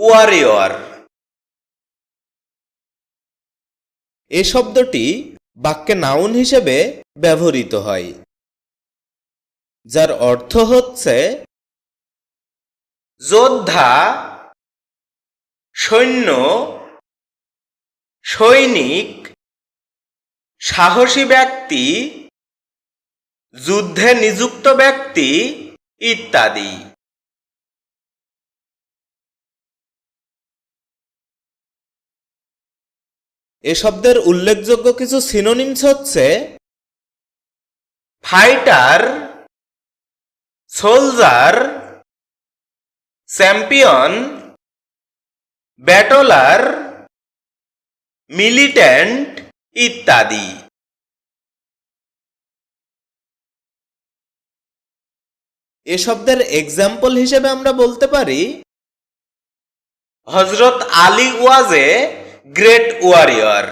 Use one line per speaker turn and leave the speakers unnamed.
Warrior.
এ শব্দটি বাক্যে noun হিসেবে ব্যবহৃত হয় যার অর্থ হচ্ছে
যোদ্ধা সৈন্য সৈনিক সাহসী ব্যক্তি যুদ্ধে নিযুক্ত ব্যক্তি ইত্যাদি।
এ শব্দের উল্লেখযোগ্য কিছু সিনোনিমস হচ্ছে
fighter soldier champion battler militant ইত্যাদি।
এ শব্দের এক্সাম্পল হিসেবে আমরা বলতে পারি
হজরত আলী ওয়াজ গ্রেট ওয়ারিয়র